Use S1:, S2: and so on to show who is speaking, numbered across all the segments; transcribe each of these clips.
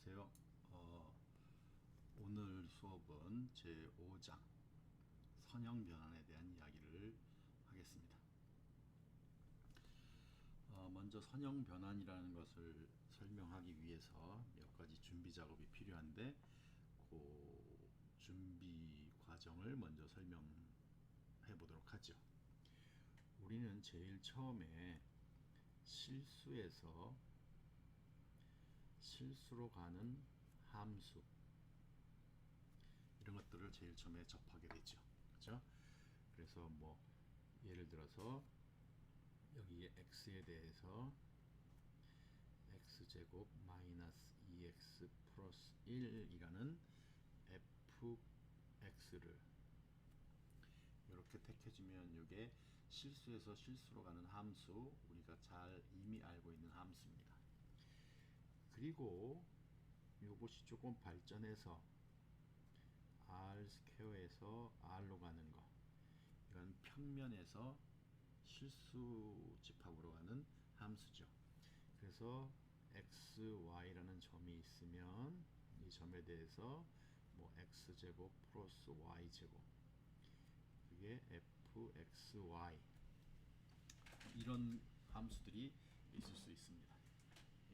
S1: 안녕하세요. 어, 오늘 수업은 제 5장 선형 변환에 대한 이야기를 하겠습니다. 어, 먼저 선형 변환이라는 것을 설명하기 위해서 몇 가지 준비 작업이 필요한데 그 준비 과정을 먼저 설명해 보도록 하죠. 우리는 제일 처음에 실수에서 실수로 가는 함수 이런 것들을 제일 처음에 접하게 되죠. 그렇죠? 그래서 뭐 예를 들어서 여기에 x에 대해서 x제곱 마이너스 2x 플러스 1이라는 fx를 이렇게 택해주면 이게 실수에서 실수로 가는 함수 우리가 잘 이미 알고 있는 함수입니다. 그리고 요것이 조금 발전해서 r 스퀘어에서 r로 가는 거 이건 평면에서 실수 집합으로 가는 함수죠. 그래서 x, y라는 점이 있으면 이 점에 대해서 뭐 x제곱 플러스 y제곱 그게 fxy 이런 함수들이 있을 수 있습니다.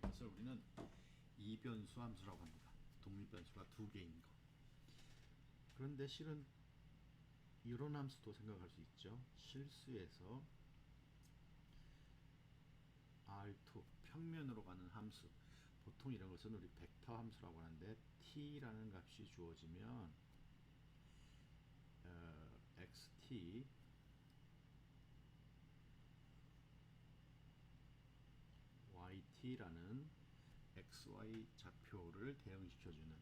S1: 이것을 우리는 이변수 함수라고 합니다. 독립변수가 두 개인 거. 그런데 실은 이런 함수도 생각할 수 있죠. 실수에서 R2 평면으로 가는 함수 보통 이런 것은 우리 벡터 함수라고 하는데 t라는 값이 주어지면 어, xt yt라는 xy 좌표를 대응시켜주는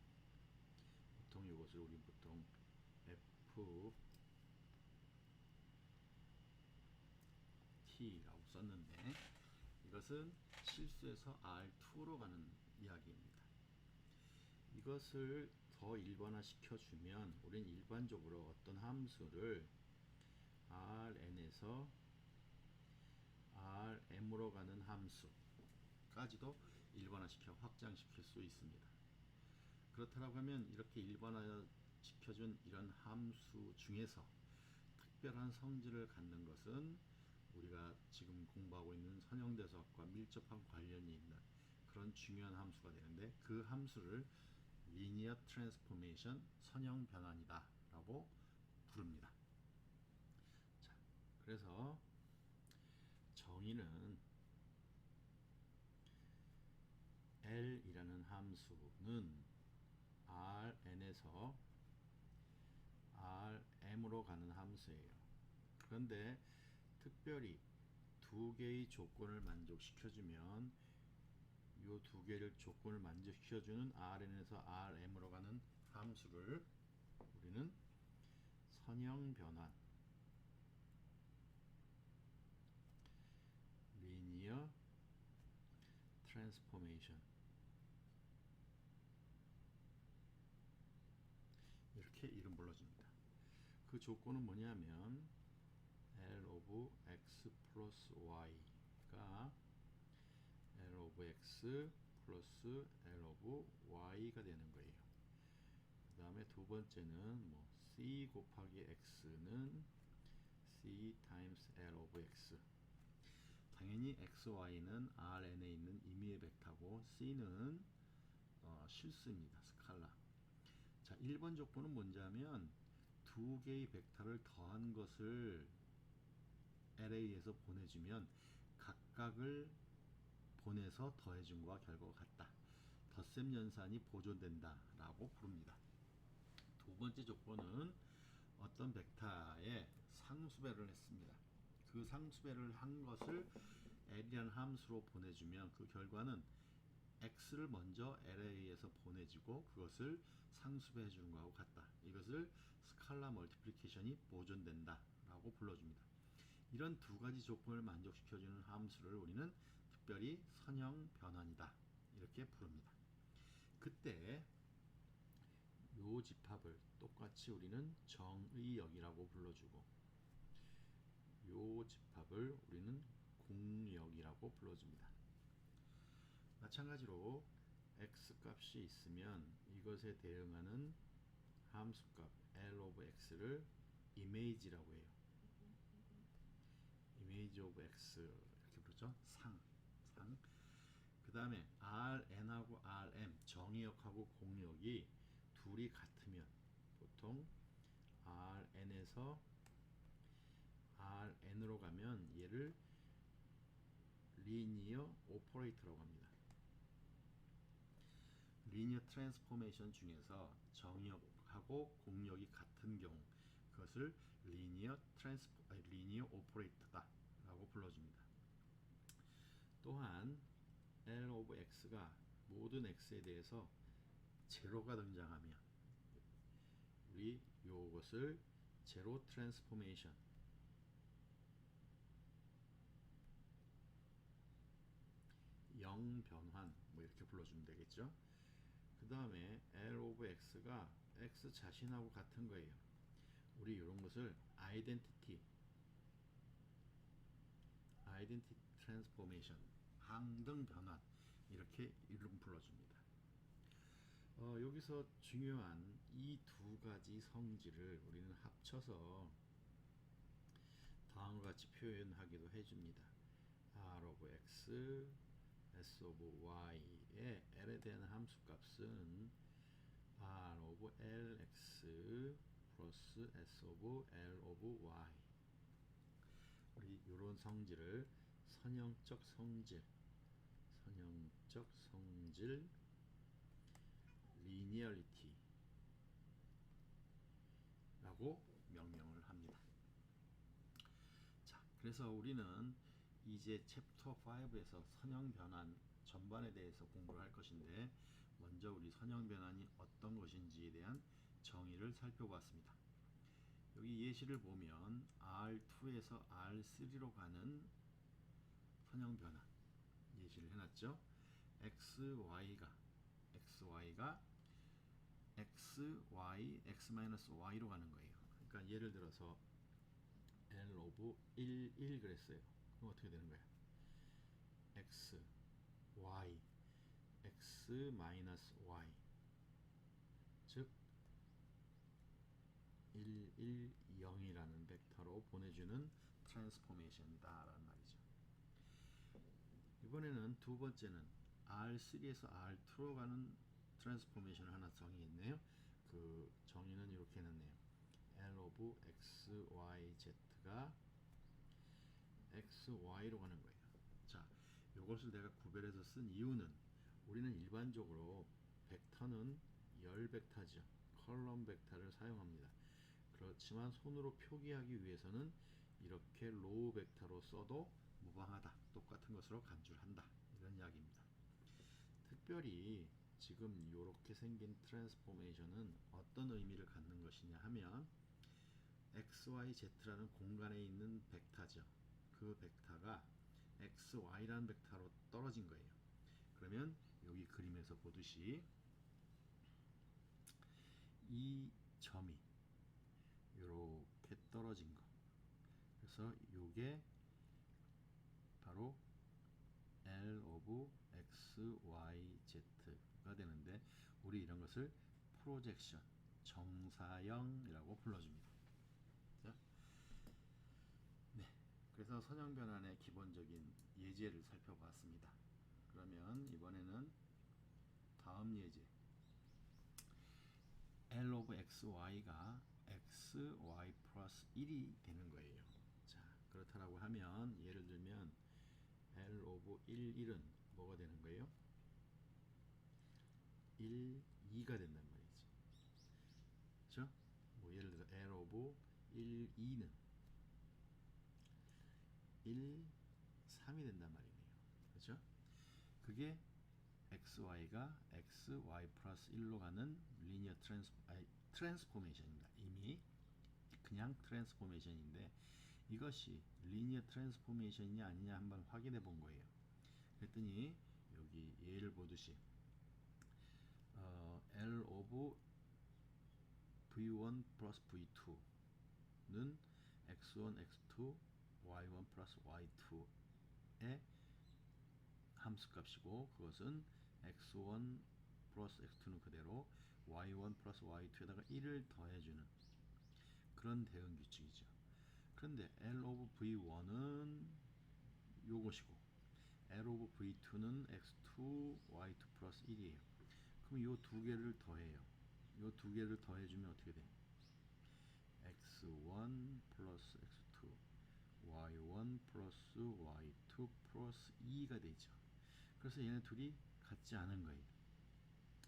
S1: 보통 이것을 우리 보통 f t라고 썼는데 이것은 실수에서 r2로 가는 이야기입니다. 이것을 더 일반화 시켜주면 우린 일반적으로 어떤 함수를 rn에서 rm으로 가는 함수 까지도 일반화시켜 확장시킬 수 있습니다. 그렇다고 하면 이렇게 일반화 시켜준 이런 함수 중에서 특별한 성질을 갖는 것은 우리가 지금 공부하고 있는 선형대수학과 밀접한 관련이 있는 그런 중요한 함수가 되는데 그 함수를 리니어 트랜스포메이션 선형 변환이다 라고 부릅니다. 자, 그래서 정의는 L이라는 함수는 Rn에서 Rm으로 가는 함수예요. 그런데 특별히 두 개의 조건을 만족시켜주면 이 두 개를 조건을 만족시켜주는 Rn에서 Rm으로 가는 함수를 우리는 선형 변환 리니어 트랜스포메이션 이렇게 이름 불러줍니다. 그 조건은 뭐냐면 L of x 플러스 y가 L of x 플러스 L of y가 되는 거예요. 그 다음에 두 번째는 뭐 c 곱하기 x는 c times L of x 당연히 x, y는 Rn에 있는 임의의 벡터고 C는 어, 실수입니다. 스칼라. 자, 1번 조건은 뭔지 하면 두 개의 벡터를 더한 것을 LA에서 보내주면 각각을 보내서 더해준 것과 결과가 같다. 덧셈 연산이 보존된다 라고 부릅니다. 두 번째 조건은 어떤 벡터에 상수배를 했습니다. 그 상수배를 한 것을 L이라는 함수로 보내주면 그 결과는 X를 먼저 LA에서 보내주고 그것을 상수배해 주는 것하고 같다. 이것을 스칼라 멀티플리케이션이 보존된다 라고 불러줍니다. 이런 두 가지 조건을 만족시켜주는 함수를 우리는 특별히 선형 변환이다. 이렇게 부릅니다. 그때 요 집합을 똑같이 우리는 정의역이라고 불러주고 요 집합을 우리는 공역이라고 불러줍니다. 마찬가지로 x 값이 있으면 이것에 대응하는 함수값 L of x를 이미지라고 해요. 이미지 오브 x 이렇게 부르죠. 상. 상. 그 다음에 RN하고 RM 정의역하고 공역이 둘이 같으면 보통 RN에서 RN으로 가면 얘를 리니어 오퍼레이터라고 합니다. 리니어 트랜스포메이션 중에서 정역하고 공역이 같은 경우 그것을 리니어 트랜스포 아니, 리니어 오퍼레이터다라고 불러줍니다. 또한 L of x가 모든 x에 대해서 제로가 등장하면 우리 요것을 제로 트랜스포메이션 영 변환 뭐 이렇게 불러주면 되겠죠. 그 다음에 L of x가 x 자신하고 같은 거예요. 우리 이런 것을 아이덴티티 아이덴티티 트랜스포메이션 항등 변환 이렇게 이름 불러줍니다. 어, 여기서 중요한 이 두 가지 성질을 우리는 합쳐서 다음과 같이 표현하기도 해줍니다. R of x, S of y의 L에 대한 함수 값은 R of Lx 플러스 S of L of y 우리 이런 성질을 선형적 성질 선형적 성질 리니얼리티 라고 명명을 합니다. 자, 그래서 우리는 이제 챕터 5에서 선형 변환 전반에 대해서 공부를 할 것인데 먼저 우리 선형 변환이 어떤 것인지에 대한 정의를 살펴봤습니다. 여기 예시를 보면 R2에서 R3로 가는 선형 변환 예시를 해놨죠. XY가 XY가 X, Y, X-Y로 가는 거예요. 그러니까 예를 들어서 L 오브 1, 1 그랬어요. 그럼 어떻게 되는 거야? X, Y, X 마이너스 Y 즉 1, 1, 0이라는 벡터로 보내주는 트랜스포메이션이다 라는 말이죠. 이번에는 두 번째는 R3에서 R2로 가는 트랜스포메이션을 하나 정의했네요. 그 정의는 이렇게 해놨네요. L of x, z가 y로 가는 거예요. 자, 이것을 내가 구별해서 쓴 이유는 우리는 일반적으로 벡터는 열 벡터죠. 컬럼 벡터를 사용합니다. 그렇지만 손으로 표기하기 위해서는 이렇게 로우 벡터로 써도 무방하다. 똑같은 것으로 간주를 한다. 이런 이야기입니다. 특별히 지금 이렇게 생긴 트랜스포메이션은 어떤 의미를 갖는 것이냐 하면 XYZ라는 공간에 있는 벡터죠. 그 벡터가 XY라는 벡터로 떨어진 거예요. 그러면 여기 그림에서 보듯이 이 점이 이렇게 떨어진 거. 그래서 이게 바로 L of X, Y, Z가 되는데 우리 이런 것을 프로젝션, 정사형이라고 불러줍니다. 자, 네, 그래서 선형 변환의 기본적인 예제를 살펴봤습니다. 그러면 이번에는 다음 예제 L of X, Y가 X, Y 플러스 1이 되는 거예요. 자, 그렇다라고 하면 예를 들면 L 오브 1, 1은 뭐가 되는 거예요? 1, 2가 된단 말이지. 그렇죠? 뭐 예를 들어 L 오브 1, 2는 1, 3이 된단 말이네요. 그렇죠? 그게 XY가 XY 플러스 1로 가는 리니어 트랜스, 아니, 트랜스포메이션입니다. 이미 그냥 트랜스포메이션인데 이것이 리니어 트랜스포메이션이냐 아니냐 한번 확인해 본 거예요. 그랬더니 여기 예를 보듯이 어, L 오브 V1 플러스 V2는 X1, X2, Y1 플러스 Y2의 함수값이고 그것은 x1 플러스 x2는 그대로 y1 플러스 y2에다가 1을 더해주는 그런 대응 규칙이죠. 그런데 L 오브 V1은 요것이고 L 오브 V2는 x2 y2 플러스 1이에요. 그럼 요 두 개를 더해요. 요 두 개를 더해주면 어떻게 돼? x1 플러스 x2 y1 플러스 y2 플러스 2가 되죠. 그래서 얘네 둘이 같지 않은 거예요.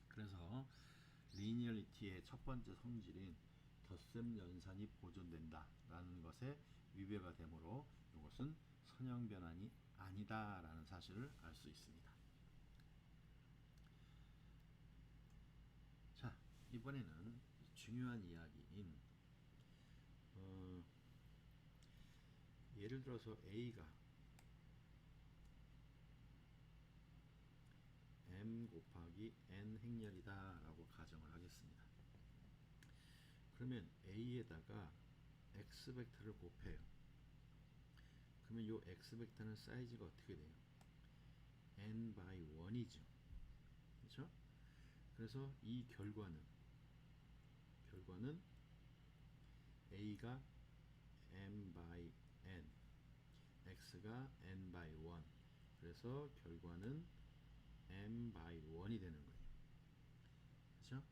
S1: 그래서 리니얼리티의 첫 번째 성질인 덧셈 연산이 보존된다 라는 것에 위배가 되므로 이것은 선형 변환이 아니다 라는 사실을 알 수 있습니다. 자 이번에는 중요한 이야기인 어, 예를 들어서 A가 m 곱하기 n 행렬이다 라고 가정을 하겠습니다. 그러면 A에다가 x 벡터를 곱해요. 그러면 이 x 벡터는 사이즈가 어떻게 돼요? n by 1이죠. 그렇죠? 그래서 이 결과는 결과는 A가 m by x가 n by 1 그래서 결과는 m by 1이 되는 거예요. 그렇죠?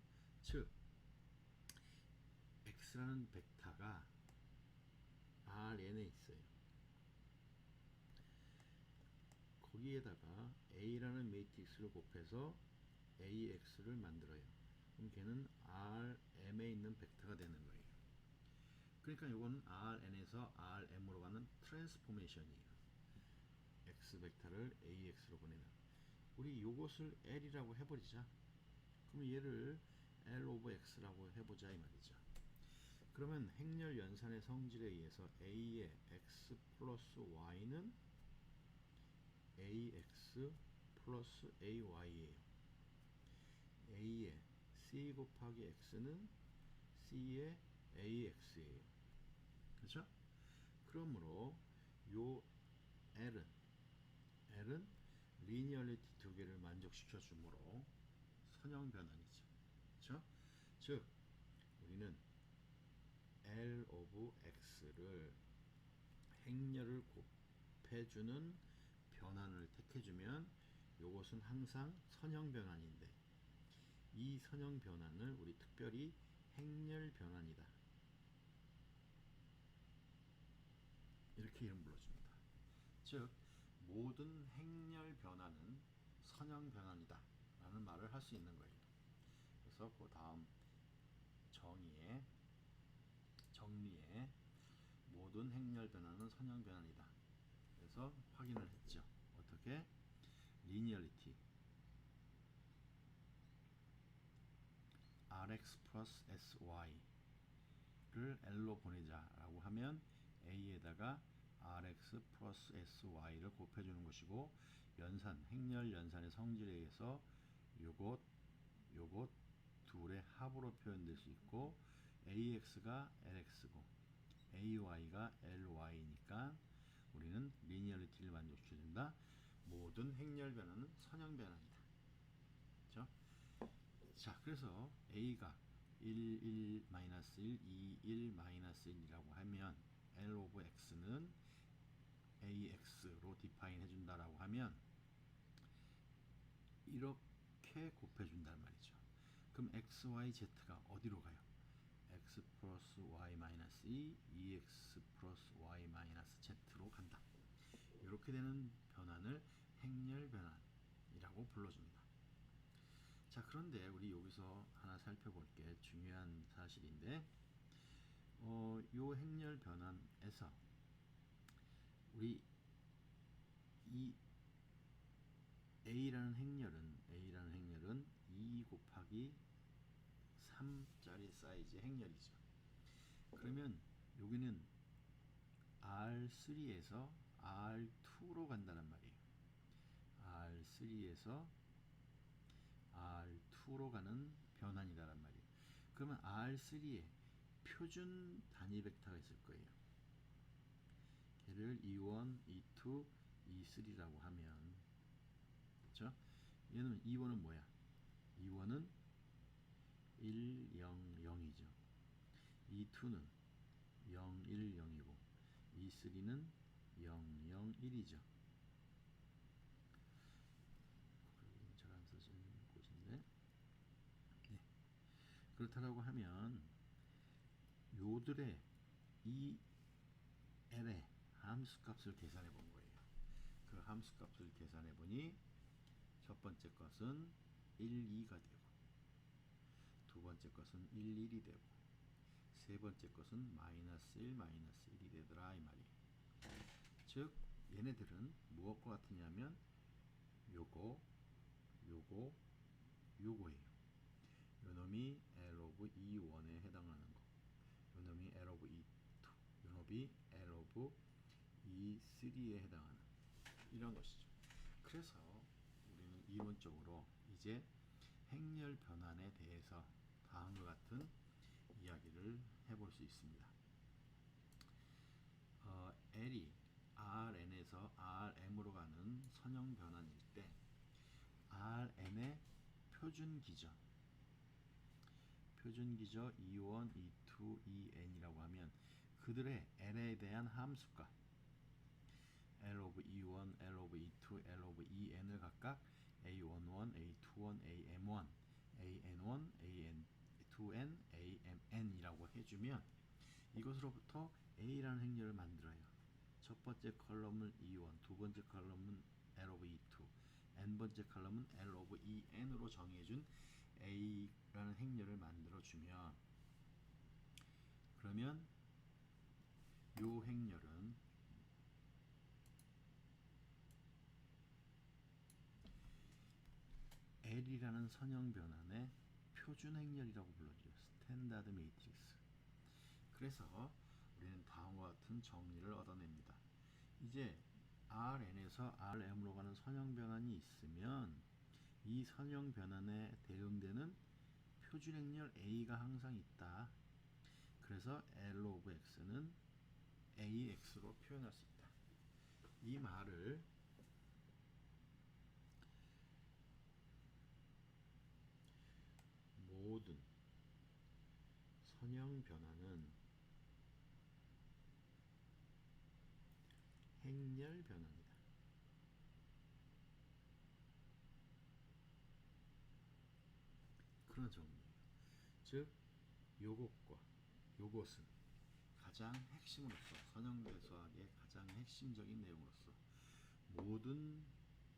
S1: 즉 x라는 벡터가 Rn에 있어요. 거기에다가 A라는 매트릭스를 곱해서 AX를 만들어요. 그럼 걔는 Rm에 있는 벡터가 되는. 그러니까 이거는 Rn에서 Rm으로 가는 트랜스포메이션이에요. X 벡터를 AX로 보내는. 우리 요것을 L이라고 해버리자. 그럼 얘를 L 오브 X라고 해보자 이 말이죠. 그러면 행렬 연산의 성질에 의해서 A의 X 플러스 Y는 AX 플러스 AY예요. A의 C 곱하기 X는 C의 AX예요. 그렇죠? 그러므로 요 L은 L은 리니얼리티 두 개를 만족시켜 주므로 선형 변환이죠. 그렇죠? 즉 우리는 L 오브 X를 행렬을 곱해주는 변환을 택해주면 이것은 항상 선형 변환인데 이 선형 변환을 우리 특별히 행렬 변환이다. 이렇게 이름 불러줍니다. 즉 모든 행렬 변환은 선형 변환이다 라는 말을 할 수 있는 거예요. 그래서 그 다음 정의에 정리에 모든 행렬 변환은 선형 변환이다. 그래서 확인을 했죠. 어떻게? 리니얼리티 rx 플러스 sy를 l로 보내자 라고 하면 a에다가 rx 플러스 sy를 곱해주는 것이고 연산, 행렬 연산의 성질에 의해서 요것, 요것 둘의 합으로 표현될 수 있고 ax가 lx고 ay가 ly니까 우리는 리니얼리티를 만족시켜준다. 모든 행렬 변화는 선형 변화이다. 그렇죠? 자, 그래서 a가 1, 1, 마이너스 1, 2, 1, 마이너스 1이라고 하면 L 오브 x는 AX로 디파인 해준다라고 하면 이렇게 곱해준단 말이죠. 그럼 x, y, z가 어디로 가요? x 플러스 y 마이너스 2, 2x 플러스 y 마이너스 z로 간다. 이렇게 되는 변환을 행렬 변환이라고 불러줍니다. 자, 그런데 우리 여기서 하나 살펴볼 게 중요한 사실인데, 어, 요 행렬 변환에서 우리 이 A라는 행렬은 A라는 행렬은 2 곱하기 3짜리 사이즈의 행렬이죠. 그러면 여기는 R3에서 R2로 간다는 말이에요. R3에서 R2로 가는 변환이다란 말이에요. 그러면 R3에 표준 단위 벡터가 있을 거예요. 걔를 E1, E2, E3라고 하면 그렇죠? 얘는 2원은 뭐야? 2원은 1, 0, 0이죠. 2, 2는 0, 1, 0이고 2, 3는 0, 0, 1이죠. 잘안 써진 곳인데 네. 그렇다라고 하면 요들의 이 L의 함수값을 계산해 본 거예요. 그 함수값을 계산해 보니 첫 번째 것은 1, 2가 되고 두 번째 것은 1, 1이 되고 세 번째 것은 마이너스 1, 마이너스 1이 되더라 이 말이에요. 즉 얘네들은 무엇과 같으냐면 요거 요거 요거예요. 요 놈이 L of E1에 해당하는 거. 요 놈이 L of E2. 요 놈이 L of 3에 해당하는 이런 것이죠. 그래서 우리는 이론적으로 이제 행렬 변환에 대해서 다음과 같은 이야기를 해볼 수 있습니다. 어, L이 RN에서 RM으로 가는 선형 변환일 때 RN의 표준 기저 표준 기저 E1, E2, EN이라고 하면 그들의 L에 대한 함수값 L of E1, L of E2, L of EN을 각각 A11, A21, AM1, AN1, AN2N, AMN이라고 해주면 이것으로부터 A라는 행렬을 만들어요. 첫 번째 컬럼은 E1, 두 번째 컬럼은 L of E2, n 번째 컬럼은 L of EN으로 정해준 A라는 행렬을 만들어 주면 그러면 요 행렬은 L이라는 선형 변환의 표준 행렬이라고 불러줘요. 스탠다드 매트릭스. 그래서 우리는 다음과 같은 정리를 얻어냅니다. 이제 Rn에서 Rm으로 가는 선형 변환이 있으면 이 선형 변환에 대응되는 표준 행렬 A가 항상 있다. 그래서 L of X는 AX로 표현할 수 있다. 이 말을 모든 선형 변화는 행렬 변화입니다. 그런 정리예요. 즉 요것과 요것은 가장 핵심으로서 선형대 수학의 가장 핵심적인 내용으로서 모든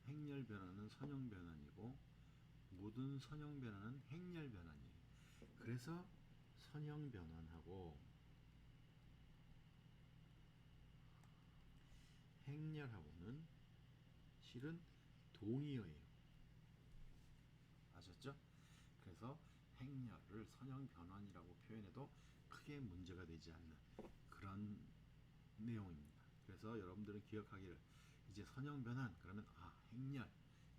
S1: 행렬 변화는 선형 변환이고 모든 선형 변환은 행렬 변환이에요. 그래서 선형 변환하고 행렬하고는 실은 동의어예요. 아셨죠? 그래서 행렬을 선형 변환이라고 표현해도 크게 문제가 되지 않는 그런 내용입니다. 그래서 여러분들은 기억하기를 이제 선형 변환 그러면 아 행렬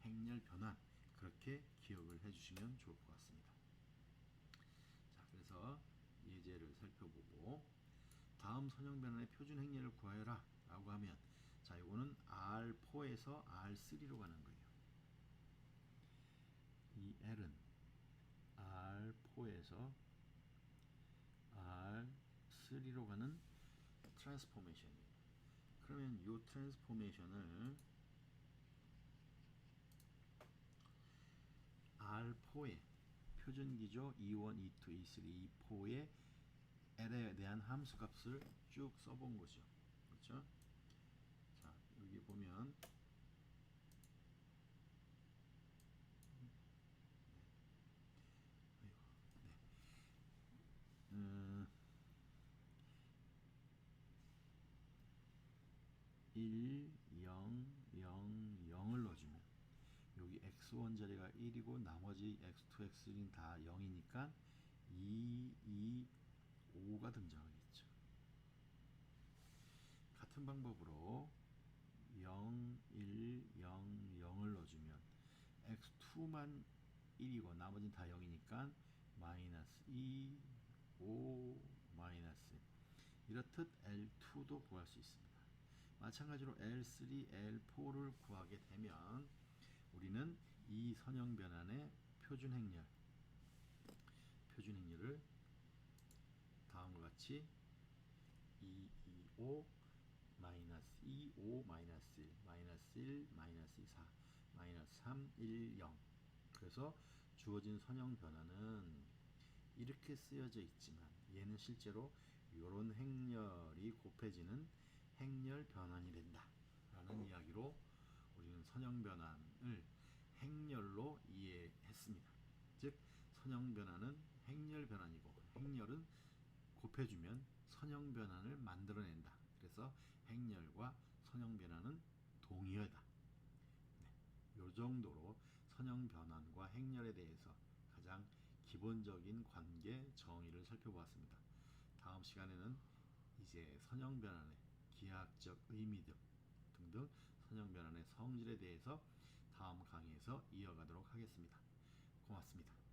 S1: 행렬 변환 그렇게 기억을 해주시면 좋을 것 같습니다. 자, 그래서 예제를 살펴보고 다음 선형 변환의 표준 행렬을 구하여라 라고 하면 자, 이거는 R4에서 R3로 가는 거예요. 이 L은 R4에서 R3로 가는 트랜스포메이션이에요. 그러면 이 트랜스포메이션을 R4의 표준기죠. E1, E2, E3, E4의 L에 대한 함수값을 쭉 써본 거죠. 그렇죠? 자, 여기 보면 네. 네. 음, 1, 0, 0, 0을 넣어주면 여기 x1 자리가 1이고 나머지 x2, x3는 다 0이니까 2, 2, 5가 등장하겠죠. 같은 방법으로 0, 1, 0, 0을 넣어주면 x2만 1이고 나머지는 다 0이니까 마이너스 2, 5, 마이너스 1. 이렇듯 L2도 구할 수 있습니다. 마찬가지로 L3, L4를 구하게 되면 우리는 이 선형 변환의 표준 행렬. 표준 행렬을 다음과 같이 2, 2, 5 마이너스 2, 5 마이너스 1 마이너스 1 마이너스 2, 4 마이너스 3, 1, 0 그래서 주어진 선형 변화는 이렇게 쓰여져 있지만 얘는 실제로 이런 행렬이 곱해지는 행렬 변환이 된다 라는 이야기로 우리는 선형 변환을 행렬로 이해했습니다. 즉 선형 변환은 행렬 변환이고 행렬은 곱해주면 선형 변환을 만들어낸다. 그래서 행렬과 선형 변환은 동의어다. 네, 요 정도로 선형 변환과 행렬에 대해서 가장 기본적인 관계 정의를 살펴보았습니다. 다음 시간에는 이제 선형 변환의 기하학적 의미 등 등등 선형 변환의 성질에 대해서 다음 강의에서 이어가도록 하겠습니다. 고맙습니다.